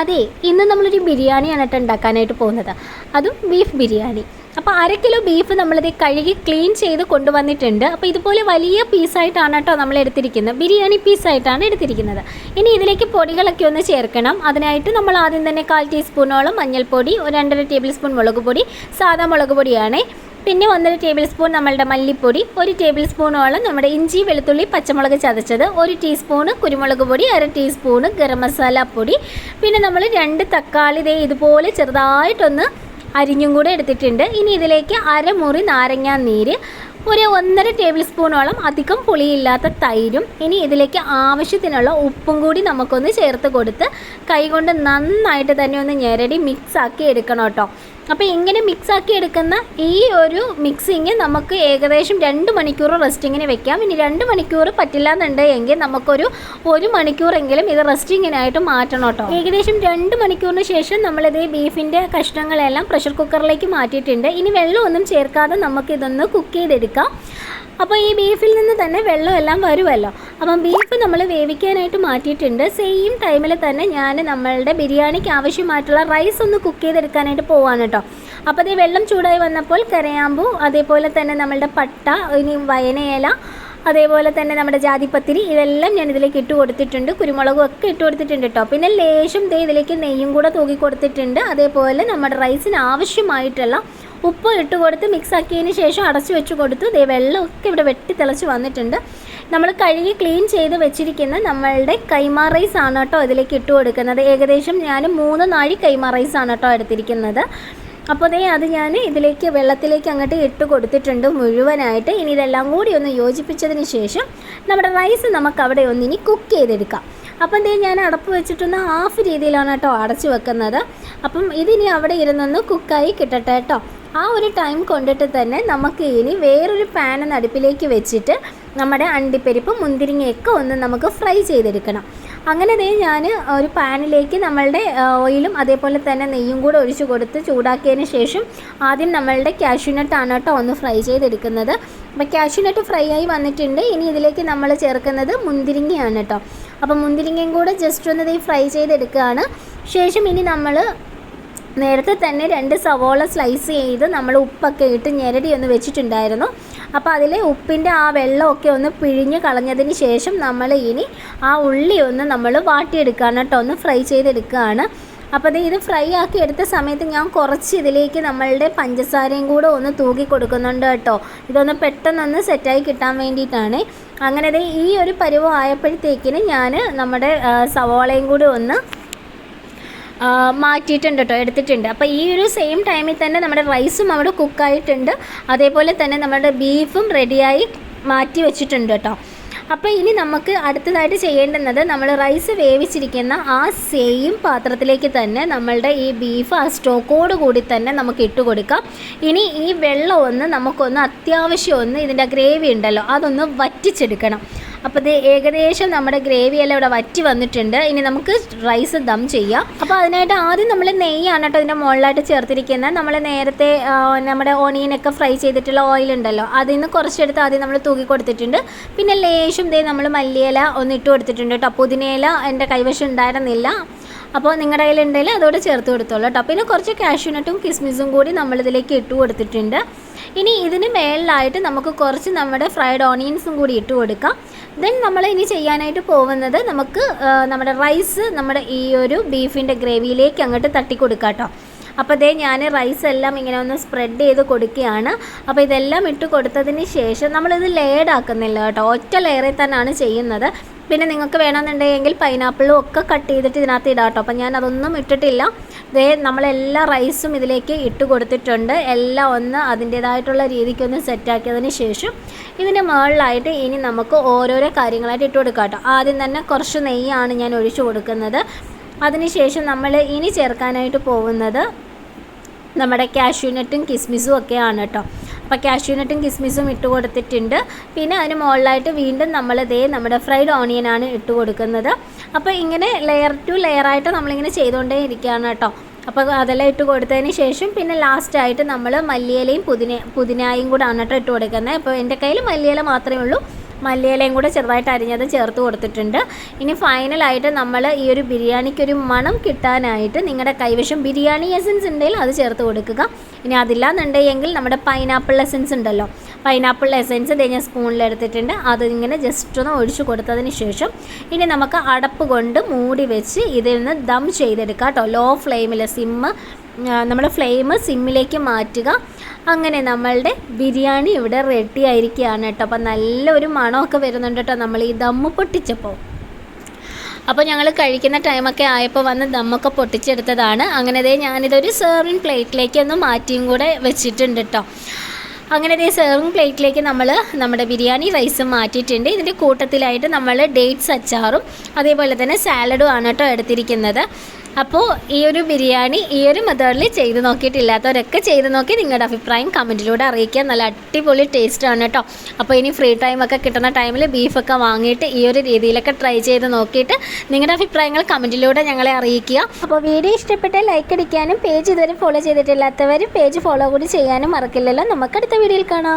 അതെ ഇന്ന് നമ്മളൊരു ബിരിയാണിയാണ് കേട്ടോ ഉണ്ടാക്കാനായിട്ട് പോകുന്നത്. അതും ബീഫ് ബിരിയാണി. അപ്പോൾ അര കിലോ ബീഫ് നമ്മളിത് കഴുകി ക്ലീൻ ചെയ്ത് കൊണ്ടുവന്നിട്ടുണ്ട്. അപ്പോൾ ഇതുപോലെ വലിയ പീസായിട്ടാണ് കേട്ടോ നമ്മൾ എടുത്തിരിക്കുന്നത്. ബിരിയാണി പീസായിട്ടാണ് എടുത്തിരിക്കുന്നത്. ഇനി ഇതിലേക്ക് പൊടികളൊക്കെ ഒന്ന് ചേർക്കണം. അതിനായിട്ട് നമ്മൾ ആദ്യം തന്നെ കാൽ ടീസ്പൂണോളം മഞ്ഞൾപ്പൊടി രണ്ടര ടേബിൾ സ്പൂൺ മുളക് പൊടി സാധാ മുളക് പൊടിയാണ്. പിന്നെ ഒന്നര ടേബിൾ സ്പൂൺ നമ്മളുടെ മല്ലിപ്പൊടി ഒരു ടേബിൾ സ്പൂണോളം നമ്മുടെ ഇഞ്ചി വെളുത്തുള്ളി പച്ചമുളക് ചതച്ചത് ഒരു ടീസ്പൂണ് കുരുമുളക് പൊടി അര ടീസ്പൂണ് ഗരം മസാല പൊടി. പിന്നെ നമ്മൾ രണ്ട് തക്കാളി ദേ ഇതുപോലെ ചെറുതായിട്ടൊന്ന് അരിഞ്ഞും കൂടെ എടുത്തിട്ടുണ്ട്. ഇനി ഇതിലേക്ക് അരമുറി നാരങ്ങാ നീര് ഒരു ഒന്നര ടേബിൾ സ്പൂണോളം അധികം പുളിയില്ലാത്ത തൈരും ഇനി ഇതിലേക്ക് ആവശ്യത്തിനുള്ള ഉപ്പും കൂടി നമുക്കൊന്ന് ചേർത്ത് കൊടുത്ത് കൈകൊണ്ട് നന്നായിട്ട് തന്നെ ഒന്ന് ഞെരടി മിക്സ് ആക്കി എടുക്കണം കേട്ടോ. അപ്പോൾ ഇങ്ങനെ മിക്സ് ആക്കി എടുക്കുന്ന ഈ ഒരു മിക്സിങ് നമുക്ക് ഏകദേശം രണ്ട് മണിക്കൂർ റെസ്റ്റിങ്ങിന് വെക്കാം. ഇനി രണ്ട് മണിക്കൂർ പറ്റില്ല എന്നുണ്ടെങ്കിൽ നമുക്കൊരു ഒരു മണിക്കൂറെങ്കിലും ഇത് റെസ്റ്റിങ്ങിനായിട്ട് മാറ്റണം കേട്ടോ ഏകദേശം രണ്ട് മണിക്കൂറിന് ശേഷം നമ്മളിത് ബീഫിന്റെ കഷ്ണങ്ങളെല്ലാം പ്രഷർ കുക്കറിലേക്ക് മാറ്റിയിട്ടുണ്ട്. ഇനി വെള്ളമൊന്നും ചേർക്കാതെ നമുക്കിതൊന്ന് കുക്ക് ചെയ്തെടുക്കാം. അപ്പോൾ ഈ ബീഫിൽ നിന്ന് തന്നെ വെള്ളമെല്ലാം വരുമല്ലോ. അപ്പം ബീഫ് നമ്മൾ വേവിക്കാനായിട്ട് മാറ്റിയിട്ടുണ്ട്. സെയിം ടൈമിൽ തന്നെ ഞാൻ നമ്മളുടെ ബിരിയാണിക്ക് ആവശ്യമായിട്ടുള്ള റൈസ് ഒന്ന് കുക്ക് ചെയ്തെടുക്കാനായിട്ട് പോവാണ് കേട്ടോ അപ്പോൾ അത് വെള്ളം ചൂടായി വന്നപ്പോൾ കരയാമ്പൂ അതേപോലെ തന്നെ നമ്മളുടെ പട്ട ഇനി വയനയില അതേപോലെ തന്നെ നമ്മുടെ ജാതിപ്പത്തിരി ഇതെല്ലാം ഞാൻ ഇതിലേക്ക് ഇട്ട് കൊടുത്തിട്ടുണ്ട്. കുരുമുളകും ഒക്കെ ഇട്ട് കൊടുത്തിട്ടുണ്ട് കേട്ടോ പിന്നെ ലേശം ദേ ഇതിലേക്ക് നെയ്യും കൂടെ തൂക്കി കൊടുത്തിട്ടുണ്ട്. അതേപോലെ നമ്മുടെ റൈസിന് ആവശ്യമായിട്ടുള്ള ഉപ്പ് ഇട്ട് കൊടുത്ത് മിക്സ് ആക്കിയതിന് ശേഷം അടച്ചു വെച്ച് കൊടുത്തു. ദേ വെള്ളമൊക്കെ ഇവിടെ വെട്ടി തിളച്ച് വന്നിട്ടുണ്ട്. നമ്മൾ കഴുകി ക്ലീൻ ചെയ്ത് വെച്ചിരിക്കുന്ന നമ്മളുടെ കൈമാ റൈസ് ആണ് കേട്ടോ ഇതിലേക്ക് ഇട്ട് കൊടുക്കുന്നത്. ഏകദേശം ഞാൻ മൂന്ന് നാഴി കൈമാ റൈസ് ആണ് കേട്ടോ എടുത്തിരിക്കുന്നത്. അപ്പോൾ ദേ അത് ഞാൻ ഇതിലേക്ക് വെള്ളത്തിലേക്ക് അങ്ങോട്ട് ഇട്ട് കൊടുത്തിട്ടുണ്ട് മുഴുവനായിട്ട്. ഇനി ഇതെല്ലാം കൂടി ഒന്ന് യോജിപ്പിച്ചതിന് ശേഷം നമ്മുടെ റൈസ് നമുക്ക് അവിടെ ഒന്ന് ഇനി കുക്ക് ചെയ്തെടുക്കാം. അപ്പം ദേ ഞാൻ അടപ്പ് വെച്ചിട്ടൊന്ന് ഹാഫ് രീതിയിലാണ് കേട്ടോ അടച്ചു വെക്കുന്നത്. അപ്പം ഇതിനി അവിടെ ഇരുന്നൊന്ന് കുക്കായി കിട്ടട്ടെ കേട്ടോ. ആ ഒരു ടൈം കൊണ്ടിട്ട് തന്നെ നമുക്ക് ഇനി വേറൊരു പാൻ അടുപ്പിലേക്ക് വെച്ചിട്ട് നമ്മുടെ അണ്ടിപ്പരിപ്പ് മുന്തിരിങ്ങയൊക്കെ ഒന്ന് നമുക്ക് ഫ്രൈ ചെയ്തെടുക്കണം. അങ്ങനെ ദേ ഞാൻ ഒരു പാനിലേക്ക് നമ്മളുടെ ഓയിലും അതേപോലെ തന്നെ നെയ്യും കൂടെ ഒഴിച്ചു കൊടുത്ത് ചൂടാക്കിയതിന് ശേഷം ആദ്യം നമ്മളുടെ കാഷ്യൂനട്ടാണ് കേട്ടോ ഒന്ന് ഫ്രൈ ചെയ്തെടുക്കുന്നത്. അപ്പോൾ കാഷ്യൂനട്ട് ഫ്രൈ ആയി വന്നിട്ടുണ്ട്. ഇനി ഇതിലേക്ക് നമ്മൾ ചേർക്കുന്നത് മുന്തിരിങ്ങയാണ് കേട്ടോ. അപ്പോൾ മുന്തിരിങ്ങയും കൂടെ ജസ്റ്റ് ഒന്ന് ഫ്രൈ ചെയ്തെടുക്കുകയാണ്. ശേഷം ഇനി നമ്മൾ നേരത്തെ തന്നെ രണ്ട് സവോള സ്ലൈസ് ചെയ്ത് നമ്മൾ ഉപ്പൊക്കെ ഇട്ട് ഞെരടി ഒന്ന് വെച്ചിട്ടുണ്ടായിരുന്നു. അപ്പോൾ അതിൽ ഉപ്പിന്റെ ആ വെള്ളമൊക്കെ ഒന്ന് പിഴിഞ്ഞ് കളഞ്ഞതിന് ശേഷം നമ്മൾ ഇനി ആ ഉള്ളി ഒന്ന് നമ്മൾ വാട്ടിയെടുക്കുകയാണ് കേട്ടോ. ഒന്ന് ഫ്രൈ ചെയ്തെടുക്കുകയാണ് അപ്പോൾ ഇത് ഫ്രൈ ആക്കി എടുത്ത സമയത്ത് ഞാൻ കുറച്ച് ഇതിലേക്ക് നമ്മളുടെ പഞ്ചസാരയും കൂടെ ഒന്ന് തൂക്കി കൊടുക്കുന്നുണ്ട് കേട്ടോ. ഇതൊന്ന് പെട്ടെന്നൊന്ന് സെറ്റായി കിട്ടാൻ വേണ്ടിയിട്ടാണ്. അങ്ങനെ ഈ ഒരു പരുവം ആയപ്പോഴത്തേക്കിന് ഞാൻ നമ്മുടെ സവോളയും കൂടെ ഒന്ന് മാറ്റിയിട്ടുണ്ട് കേട്ടോ എടുത്തിട്ടുണ്ട്. അപ്പോൾ ഈ ഒരു സെയിം ടൈമിൽ തന്നെ നമ്മുടെ റൈസും അവിടെ കുക്കായിട്ടുണ്ട് അതേപോലെ തന്നെ നമ്മുടെ ബീഫും റെഡിയായി മാറ്റി വെച്ചിട്ടുണ്ട് കേട്ടോ അപ്പോൾ ഇനി നമുക്ക് അടുത്തതായിട്ട് ചെയ്യേണ്ടുന്നത് നമ്മൾ റൈസ് വേവിച്ചിരിക്കുന്ന ആ സെയിം പാത്രത്തിലേക്ക് തന്നെ നമ്മളുടെ ഈ ബീഫ് ആ സ്റ്റോക്കോട് കൂടി തന്നെ നമുക്ക് ഇട്ട് കൊടുക്കാം. ഇനി ഈ വെള്ളം ഒന്ന് നമുക്കൊന്ന് അത്യാവശ്യം ഒന്ന് ഇതിന്റെ ഗ്രേവി ഉണ്ടല്ലോ അതൊന്ന് വറ്റിച്ചെടുക്കണം. അപ്പോൾ ഇത് ഏകദേശം നമ്മുടെ ഗ്രേവി എല്ലാം ഇവിടെ വറ്റി വന്നിട്ടുണ്ട്. ഇനി നമുക്ക് റൈസ് ദം ചെയ്യാം. അപ്പോൾ അതിനായിട്ട് ആദ്യം നമ്മൾ നെയ്യാണ് കേട്ടോ ഇതിന്റെ മുകളിലായിട്ട് ചേർത്തിരിക്കുന്നത്. നമ്മൾ നേരത്തെ നമ്മുടെ ഓണിയനൊക്കെ ഫ്രൈ ചെയ്തിട്ടുള്ള ഓയിൽ ഉണ്ടല്ലോ അതിൽ നിന്ന് കുറച്ചെടുത്ത് ആദ്യം നമ്മൾ തൂക്കി കൊടുത്തിട്ടുണ്ട്. പിന്നെ ലേശം ദേ നമ്മൾ മല്ലിയില ഒന്ന് ഇട്ട് കൊടുത്തിട്ടുണ്ട് കേട്ടോ. പുതിനയില എന്റെ കൈവശം ഉണ്ടായിരുന്നില്ല. അപ്പോൾ നിങ്ങളുടെ കയ്യിൽ ഉണ്ടെങ്കിൽ അതോടെ ചേർത്ത് കൊടുത്തോളൂ കേട്ടോ. പിന്നെ കുറച്ച് കാഷ്യൂനട്ടും കിസ്മിസും കൂടി നമ്മളിതിലേക്ക് ഇട്ട് കൊടുത്തിട്ടുണ്ട്. ഇനി ഇതിന് മേളിലായിട്ട് നമുക്ക് കുറച്ച് നമ്മുടെ ഫ്രൈഡ് ഓണിയൻസും കൂടി ഇട്ട് കൊടുക്കാം. ദെൻ നമ്മൾ ഇനി ചെയ്യാനായിട്ട് പോകുന്നത് നമുക്ക് നമ്മുടെ റൈസ് നമ്മുടെ ഈ ഒരു ബീഫിന്റെ ഗ്രേവിയിലേക്ക് അങ്ങോട്ട് തട്ടി കൊടുക്കാം കേട്ടോ അപ്പോൾ അതേ ഞാൻ റൈസ് എല്ലാം ഇങ്ങനെ ഒന്ന് സ്പ്രെഡ് ചെയ്ത് കൊടുക്കുകയാണ്. അപ്പോൾ ഇതെല്ലാം ഇട്ട് കൊടുത്തതിന് ശേഷം നമ്മളിത് ലെയർഡ് ആക്കുന്നില്ല കേട്ടോ. ഒറ്റ ലെയറിൽ തന്നെയാണ് ചെയ്യുന്നത്. പിന്നെ നിങ്ങൾക്ക് വേണമെന്നുണ്ടെങ്കിൽ പൈനാപ്പിളും ഒക്കെ കട്ട് ചെയ്തിട്ട് ഇതിനകത്ത് ഇടാം കേട്ടോ അപ്പം ഞാൻ അതൊന്നും ഇട്ടിട്ടില്ല. ദേ നമ്മളെല്ലാ റൈസും ഇതിലേക്ക് ഇട്ട് കൊടുത്തിട്ടുണ്ട്. എല്ലാം ഒന്ന് അതിന്റേതായിട്ടുള്ള രീതിക്കൊന്ന് സെറ്റാക്കിയതിന് ശേഷം ഇതിന്റെ മുകളിലായിട്ട് ഇനി നമുക്ക് ഓരോരോ കാര്യങ്ങളായിട്ട് ഇട്ട് കൊടുക്കാം കേട്ടോ ആദ്യം തന്നെ കുറച്ച് നെയ്യാണ് ഞാൻ ഒഴിച്ചു കൊടുക്കുന്നത്. അതിനുശേഷം നമ്മൾ ഇനി ചേർക്കാനായിട്ട് പോകുന്നത് നമ്മുടെ കാഷ്യൂനട്ടും കിസ്മിസും ഒക്കെയാണ് കേട്ടോ അപ്പോൾ കാഷ്യൂനട്ടും കിസ്മിസും ഇട്ട് കൊടുത്തിട്ടുണ്ട്. പിന്നെ അതിന് മുകളിലായിട്ട് വീണ്ടും നമ്മൾ ദേ നമ്മുടെ ഫ്രൈഡ് ഓണിയനാണ് ഇട്ട് കൊടുക്കുന്നത്. അപ്പോൾ ഇങ്ങനെ ലെയർ ടു ലെയർ ആയിട്ട് നമ്മളിങ്ങനെ ചെയ്തുകൊണ്ടേ ഇരിക്കുകയാണ് കേട്ടോ. അപ്പോൾ അതെല്ലാം ഇട്ട് കൊടുത്തതിന് ശേഷം പിന്നെ ലാസ്റ്റായിട്ട് നമ്മൾ മല്ലിയിലയും പുതിന പുതിനായും കൂടെ ആണ് കേട്ടോ ഇട്ട് കൊടുക്കുന്നത്. അപ്പോൾ എന്റെ കയ്യിൽ മല്ലിയില മാത്രമേ ഉള്ളൂ. മല്ലിയിലയും കൂടെ ചെറുതായിട്ട് അരിഞ്ഞത് ചേർത്ത് കൊടുത്തിട്ടുണ്ട്. ഇനി ഫൈനലായിട്ട് നമ്മൾ ഈ ഒരു ബിരിയാണിക്കൊരു മണം കിട്ടാനായിട്ട് നിങ്ങളുടെ കൈവശം ബിരിയാണി എസൻസ് ഉണ്ടെങ്കിൽ അത് ചേർത്ത് കൊടുക്കുക. ഇനി അതില്ലാന്നുണ്ടെങ്കിൽ നമ്മുടെ പൈനാപ്പിൾ എസൻസ് ഉണ്ടല്ലോ. പൈനാപ്പിൾ എസൻസ് ഇത് ഞാൻ സ്പൂണിലെടുത്തിട്ടുണ്ട് അത് ഇങ്ങനെ ജസ്റ്റ് ഒന്ന് ഒഴിച്ചു കൊടുത്തതിന് ശേഷം ഇനി നമുക്ക് അടപ്പ് കൊണ്ട് മൂടി വെച്ച് ഇതിൽ നിന്ന് ദം ചെയ്തെടുക്കാം കേട്ടോ. ലോ ഫ്ലെയിമിൽ സിമ്മ് നമ്മുടെ ഫ്ലെയിം സിമ്മിലേക്ക് മാറ്റുക. അങ്ങനെ നമ്മളുടെ ബിരിയാണി ഇവിടെ റെഡി ആയിരിക്കുകയാണ് കേട്ടോ. അപ്പം നല്ലൊരു മണമൊക്കെ വരുന്നുണ്ട് കേട്ടോ നമ്മൾ ഈ ദമ്മ് പൊട്ടിച്ചപ്പോൾ. അപ്പോൾ ഞങ്ങൾ കഴിക്കുന്ന ടൈമൊക്കെ ആയപ്പോൾ വന്ന് ദമ്മൊക്കെ പൊട്ടിച്ചെടുത്തതാണ്. അങ്ങനെ ദേ ഞാനിതൊരു സെർവിങ് പ്ലേറ്റിലേക്ക് ഒന്ന് മാറ്റിയും കൂടെ വെച്ചിട്ടുണ്ട് കേട്ടോ. അങ്ങനെ ദേ സെർവിങ് പ്ലേറ്റിലേക്ക് നമ്മൾ നമ്മുടെ ബിരിയാണി റൈസും മാറ്റിയിട്ടുണ്ട്. ഇതിന്റെ കൂട്ടത്തിലായിട്ട് നമ്മൾ ഡേറ്റ്സ് അച്ചാറും അതേപോലെ തന്നെ സാലഡും ആണ് കേട്ടോ എടുത്തിരിക്കുന്നത്. അപ്പോൾ ഈ ഒരു ബിരിയാണി ഈ ഒരു മെത്തേഡിൽ ചെയ്ത് നോക്കിയിട്ടില്ലാത്തവരൊക്കെ ചെയ്ത് നോക്കി നിങ്ങളുടെ അഭിപ്രായം കമന്റിലൂടെ അറിയിക്കുക. നല്ല അടിപൊളി ടേസ്റ്റാണ് കേട്ടോ അപ്പോൾ ഇനി ഫ്രീ ടൈമൊക്കെ കിട്ടുന്ന ടൈമിൽ ബീഫൊക്കെ വാങ്ങിയിട്ട് ഈ ഒരു രീതിയിലൊക്കെ ട്രൈ ചെയ്ത് നോക്കിയിട്ട് നിങ്ങളുടെ അഭിപ്രായങ്ങൾ കമന്റിലൂടെ ഞങ്ങളെ അറിയിക്കുക. അപ്പോൾ വീഡിയോ ഇഷ്ടപ്പെട്ട ലൈക്ക് അടിക്കാനും പേജ് ഇതുവരെ ഫോളോ ചെയ്തിട്ടില്ലാത്തവരും പേജ് ഫോളോ കൂടി ചെയ്യാനും മറക്കില്ലല്ലോ. നമുക്ക് അടുത്ത വീഡിയോയിൽ കാണാം.